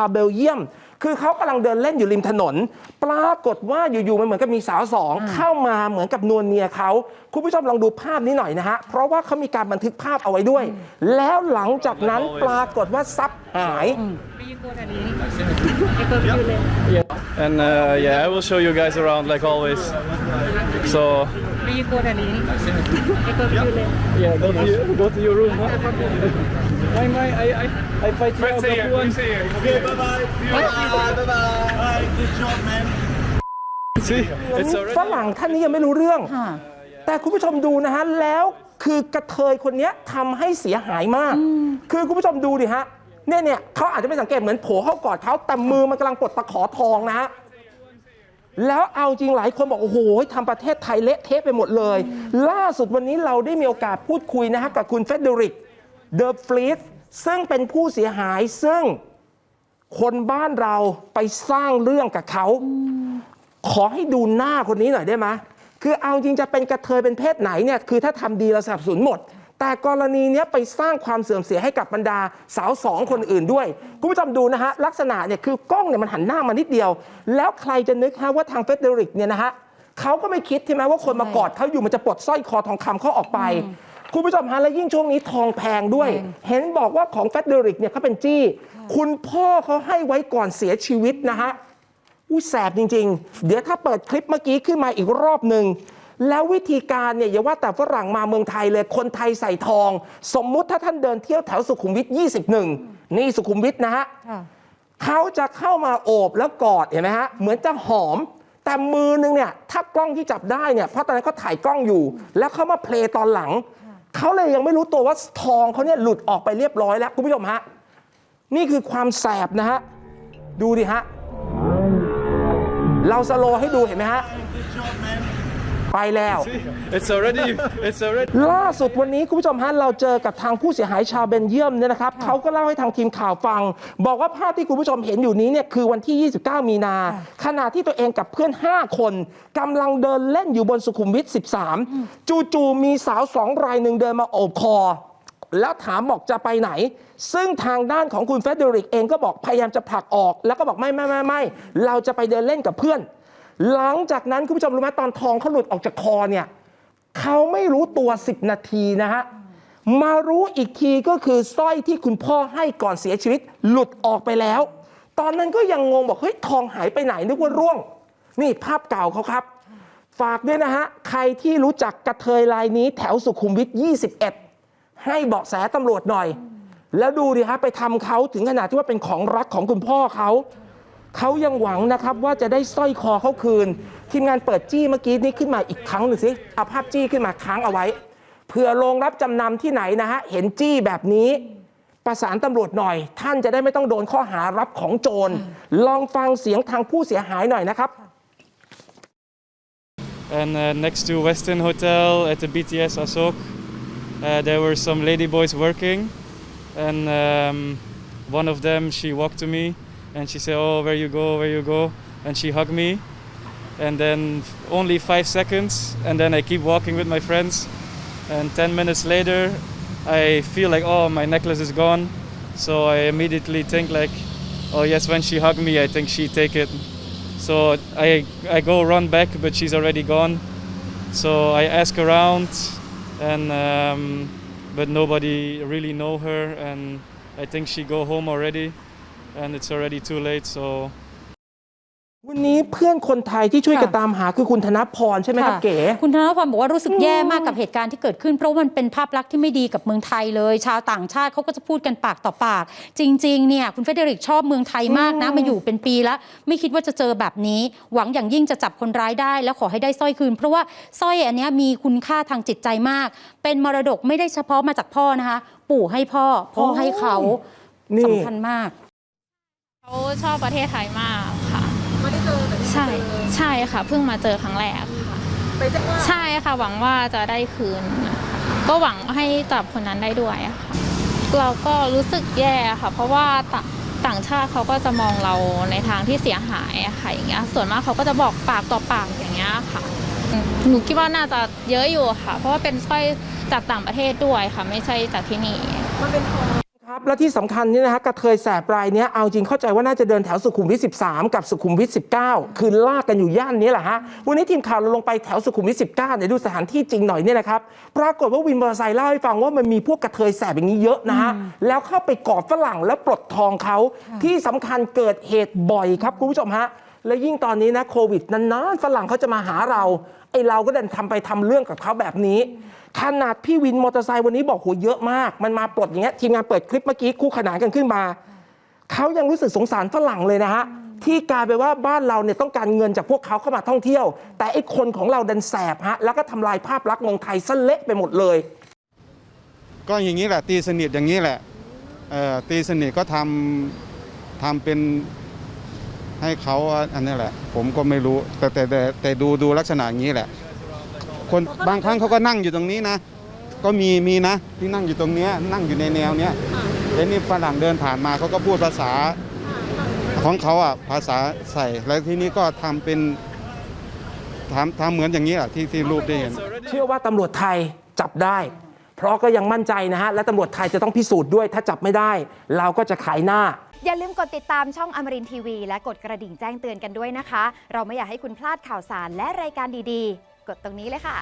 าวเบลเยียม คือเขากำลังเดินเล่นอยู่ริมถนน ปรากฏว่าอยู่ๆมันเหมือนกับมีสาวสองเข้ามาเหมือนกับนวลเนียเขาคุณผู้ชมลองดูภาพนี้หน่อยนะฮะ เพราะว่าเขามีการบันทึกภาพเอาไว้ด้วย แล้วหลังจากนั้นปรากฏว่าทรัพย์หาย And uh, yeah, I will show you guys around like always. So yeah, go to your, go to your room. Huh? My, my, I, I, I fight now, but who won? Okay, bye bye. Bye bye. Bye. Good job, man. See, it's ฝ already. รั่งท่านนี้ยังไม่รู้เรื่อง ค่ะ แต่คุณผู้ชมดูนะฮะ แล้วคือกระเทยคนเนี้ยทำให้เสียหายมาก คือคุณผู้ชมดูดิฮะ เนี่ยเนี่ยเขาอาจจะไม่สังเกตเหมือนโผล่เข้ากอดเขาแต่มือมันกำลังปลดตะขอทองนะฮะ แล้วเอาจริงหลายคนบอก โอ้โหทำประเทศไทยเละเทะไปหมดเลย ล่าสุดวันนี้เราได้มีโอกาสพูดคุยนะฮะกับคุณเฟเดริก เดอะฟลีตซึ่งเป็นผู้เสียหายซึ่งคนบ้านเราไปสร้างเรื่องกับเขา ขอให้ดูหน้าคนนี้หน่อยได้ไหมคือเอาจริงจะเป็นกระเทยเป็นเพศไหนเนี่ยคือถ้าทำดีเราสนับสนุนหมด แต่กรณีเนี้ยไปสร้างความเสื่อมเสียให้กับบรรดาสาวสองคนอื่นด้วยคุณผู้ชมดูนะฮะลักษณะเนี่ยคือกล้องเนี่ยมันหันหน้ามานิดเดียว แล้วใครจะนึกฮะว่าทางเฟเดริกเนี่ยนะฮะเขาก็ไม่คิดใช่ไหมว่าคนมากอดเขาอยู่มันจะปลดสร้อยคอทองคำเขาออกไป คุณผู้ชมฮะและยิ่งช่วงนี้ทองแพงด้วย เห็นบอกว่าของเฟเดริกเนี่ยเขาเป็นจี้ คุณพ่อเขาให้ไว้ก่อนเสียชีวิตนะฮะอุ้ยแสบจริง ๆ เดี๋ยวถ้าเปิดคลิปเมื่อกี้ขึ้นมาอีกรอบหนึ่งแล้ววิธีการเนี่ยอย่าว่าแต่ฝรั่งมาเมืองไทยเลยคนไทยใส่ทอง สมมุติถ้าท่านเดินเที่ยวแถวสุขุมวิท 21 นี่สุขุมวิทนะฮะค่ะเขาจะเข้ามาโอบแล้วกอดเห็นไหมฮะเหมือนจะหอม แต่มือนึงเนี่ยถ้ากล้องที่จับได้เนี่ยเพราะตอนนั้นเขาถ่ายกล้องอยู่ แล้วเขามาเพลย์ตอนหลัง เขาเลยยังไม่รู้ตัวว่าทองเขาเนี่ยหลุดออกไปเรียบร้อยแล้วคุณผู้ชมฮะนี่คือความแสบนะฮะดูดิฮะเราสโลให้ดูเห็นไหมฮะ ไปแล้ว See, it's already. It's already. ล่าสุดวันนี้คุณผู้ชมฮะเราเจอกับทางผู้เสียหายชาวเบนเยียมเนี่ยนะครับเขาก็เล่าให้ทางทีมข่าวฟัง บอกว่าภาพที่คุณผู้ชมเห็นอยู่นี้เนี่ยคือวันที่ 29 มีนา ขณะที่ตัวเองกับเพื่อน 5 คนกำลังเดินเล่นอยู่บนสุขุมวิท 13 จู่ๆมีสาวสองรายหนึ่งเดินมาโอบคอ แล้วถามบอกจะไปไหน ซึ่งทางด้านของคุณเฟเดริกเองก็บอกพยายามจะผลักออก แล้วก็บอกไม่ไม่ไม่ไม่เราจะไปเดินเล่นกับเพื่อน หลังจากนั้นคุณผู้ชมรู้ไหมตอนทองเขาหลุดออกจากคอเนี่ยเขาไม่รู้ตัว 10 นาทีนะฮะมารู้อีกทีก็คือสร้อยที่คุณพ่อให้ก่อนเสียชีวิตหลุดออกไปแล้ว ตอนนั้นก็ยังงงบอกเฮ้ยทองหายไปไหนนึกว่าร่วง นี่ภาพเก่าเขาครับ ฝากด้วยนะฮะ ใครที่รู้จักกระเทยลายนี้แถวสุขุมวิท 21 ให้เบาะแสตำรวจหน่อย แล้วดูดิฮะไปทำเขาถึงขนาดที่ว่าเป็นของรักของคุณพ่อเขา เขายังหวังนะครับว่าจะได้สร้อยคอเขาคืน ทีมงานเปิดจี้เมื่อกี้นี้ขึ้นมาอีกครั้งหนึ่งสิเอาภาพจี้ขึ้นมาค้างเอาไว้เผื่อโรงรับจำนำที่ไหนนะฮะเห็นจี้แบบนี้ประสานตำรวจหน่อย ท่านจะได้ไม่ต้องโดนข้อหารับของโจร ลองฟังเสียงทางผู้เสียหายหน่อยนะครับ And uh, next to Westin Hotel at the BTS Asok, uh, there were some ladyboys working, and um, one of them she walked to me and she said, "Oh, where you go, where you go," and she hugged me. And then only five seconds, and then I keep walking with my friends. And 10 minutes later, I feel like, oh, my necklace is gone. So I immediately think like, oh yes, when she hugged me, I think she take it. So I, I go run back, but she's already gone. So I ask around, and um, but nobody really know her, and I think she go home already, and it's already too late. So วันนี้เพื่อนคนไทยที่ช่วยกันค่ะตามหาคือคุณธนพรใช่ไหมครับค่ะเก๋ คุณธนพรบอกว่ารู้สึกแย่มากกับเหตุการณ์ที่เกิดขึ้น เพราะว่ามันเป็นภาพลักษณ์ที่ไม่ดีกับเมืองไทยเลย ชาวต่างชาติเขาก็จะพูดกันปากต่อปาก จริง ๆ เนี่ยคุณเฟเดริกชอบเมืองไทยมากนะมาอยู่เป็นปีแล้ว ไม่คิดว่าจะเจอแบบนี้ หวังอย่างยิ่งจะจับคนร้ายได้ แล้วขอให้ได้สร้อยคืน เพราะว่าสร้อยอันเนี้ยมีคุณค่าทางจิตใจมาก เป็นมรดกไม่ได้เฉพาะมาจากพ่อนะคะ ปู่ให้พ่อพ่อให้เขานี่สำคัญมาก เขาชอบประเทศไทยมากค่ะ ไม่ได้เจอใช่ใช่ค่ะ เพิ่งมาเจอครั้งแรกค่ะใช่ค่ะ หวังว่าจะได้คืนนะคะก็หวังให้จับคนนั้นได้ด้วยอะค่ะเราก็รู้สึกแย่ค่ะ เพราะว่าต่างต่างชาติเขาก็จะมองเราในทางที่เสียหายอะค่ะอย่างเงี้ยส่วนมากเขาก็จะบอกปากต่อปากอย่างเงี้ยค่ะอืมหนูคิดว่าน่าจะเยอะอยู่ค่ะ เพราะว่าเป็นสร้อยจากต่างประเทศด้วยค่ะ ไม่ใช่จากที่นี่ครับครับ และที่สำคัญนี่นะฮะกระเทยแสบรายเนี้ยเอาจริงเข้าใจว่าน่าจะเดินแถวสุขุมวิท 13 กับสุขุมวิท 19 คือลากกันอยู่ย่านนี้แหละฮะวันนี้ทีมข่าวเราลงไปแถวสุขุมวิท 19เดี๋ยวดูสถานที่จริงหน่อยเนี่ยนะครับปรากฏว่าวินมอเตอร์ไซค์เล่าให้ฟังว่ามันมีพวกกระเทยแสบอย่างนี้เยอะนะฮะแล้วเข้าไปกอดฝรั่งแล้วปลดทองเขาที่สำคัญเกิดเหตุบ่อยครับคุณผู้ชมฮะ และยิ่งตอนนี้นะโควิดนานๆฝรั่งเขาจะมาหาเราไอเราก็เดินทำไปทำเรื่องกับเขาแบบนี้ขนาดพี่วินมอเตอร์ไซค์วันนี้บอกโหเยอะมาก มันมาปลดอย่างเงี้ยทีมงานเปิดคลิปเมื่อกี้คู่ขนานกันขึ้นมาเขายังรู้สึกสงสารฝรั่งเลยนะฮะที่กลายไปว่าบ้านเราเนี่ยต้องการเงินจากพวกเขาเข้ามาท่องเที่ยว แต่ไอ้คนของเราดันแสบฮะแล้วก็ทำลายภาพลักษณ์เมืองไทยซะเละไปหมดเลย ก็อย่างนี้แหละตีสนิทอย่างนี้แหละเอ่อตีสนิทก็ทำทำเป็น ให้เขาอันนี้แหละ ผมก็ไม่รู้แต่แต่แต่แต่ดูดูลักษณะอย่างนี้แหละ คนบางครั้งเขาก็นั่งอยู่ตรงนี้นะ ก็มีมีนะที่นั่งอยู่ตรงเนี้ยนั่งอยู่ในแนวเนี้ยแล้วนี่ฝรั่งเดินผ่านมาเขาก็พูดภาษาของเขาอะภาษาใส่แล้วทีนี้ก็ทำเป็นทำทำเหมือนอย่างนี้แหละที่ที่รูปได้เห็น เชื่อว่าตำรวจไทยจับได้ เพราะก็ยังมั่นใจนะฮะและตำรวจไทยจะต้องพิสูจน์ด้วย ถ้าจับไม่ได้ เราก็จะขายหน้า อย่าลืมกดติดตามช่องอมรินทีวี และกดกระดิ่งแจ้งเตือนกันด้วยนะคะ เราไม่อยากให้คุณพลาดข่าวสารและรายการดีๆ กดตรงนี้เลยค่ะ